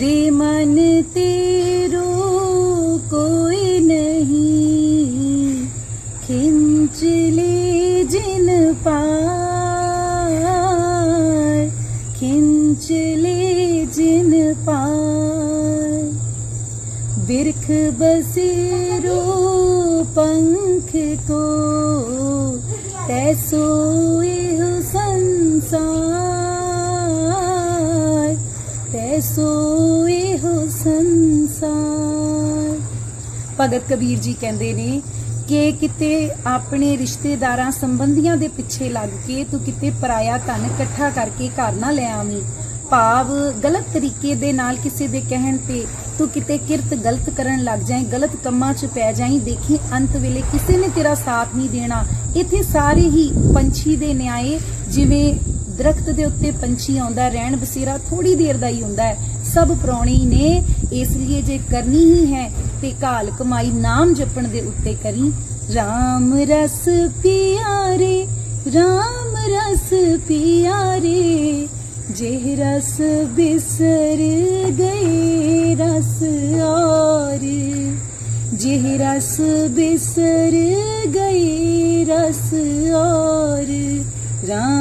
रे मन तेरो कोई नहीं खिंच ले जिन पार खिंच ले जिन पार बिरख बसेरो पंख को तैसो एह संसार ਸੋਏ ਹੋ ਸੰਸਾਰ। ਭਗਤ ਕਬੀਰ ਜੀ ਕਹਿੰਦੇ ਨੇ ਕਿ ਕਿਤੇ ਆਪਣੇ ਰਿਸ਼ਤੇਦਾਰਾਂ ਸੰਬੰਧੀਆਂ ਦੇ ਪਿੱਛੇ ਲੱਗ ਕੇ ਤੂੰ ਕਿਤੇ ਪਰਾਇਆ ਧਨ ਇਕੱਠਾ ਕਰਕੇ ਘਰ ਨਾ ਲੈ ਆਵੀਂ। ਭਾਵ ਗਲਤ ਤਰੀਕੇ ਦੇ ਨਾਲ ਕਿਸੇ ਦੇ ਕਹਿਣ ਤੇ ਤੂੰ ਕਿਤੇ ਕਿਰਤ ਗਲਤ ਕਰਨ ਲੱਗ ਜਾਏ ਗਲਤ ਕੰਮਾਂ 'ਚ ਪੈ ਜਾਏ ਦੇਖੀ ਅੰਤ ਵੇਲੇ ਕਿਸੇ ਨੇ ਤੇਰਾ ਸਾਥ ਨਹੀਂ ਦੇਣਾ। ਇੱਥੇ ਸਾਰੇ ਹੀ ਪੰਛੀ ਦੇ ਨਿਆਏ ਜਿਵੇਂ ਦਰਖਤ ਦੇ ਉੱਤੇ ਪੰਛੀ ਆਉਂਦਾ, ਰਹਿਣ ਬਸੇਰਾ ਥੋੜੀ ਦੇਰ ਦਾ ਹੀ ਹੁੰਦਾ ਹੈ। ਸਭ ਪ੍ਰਾਣੀ ਨੇ ਇਸ ਲਈ ਜੇ ਕਰਨੀ ਹੀ ਹੈ ਤੇ ਕਾਲ ਕਮਾਈ ਨਾਮ ਜਪਣ ਦੇ ਉੱਤੇ ਕਰੀ। RAM ਰਸ ਪਿਆਰੇ RAM ਰਸ ਪਿਆਰੇ ਜਿਹ ਰਸ ਬਿਸਰ ਗਏ ਰਸ ਔਰ ਜਿਹ ਰਸ ਬਿਸਰ ਗਏ ਰਸ ਔਰ, ਰਾਮ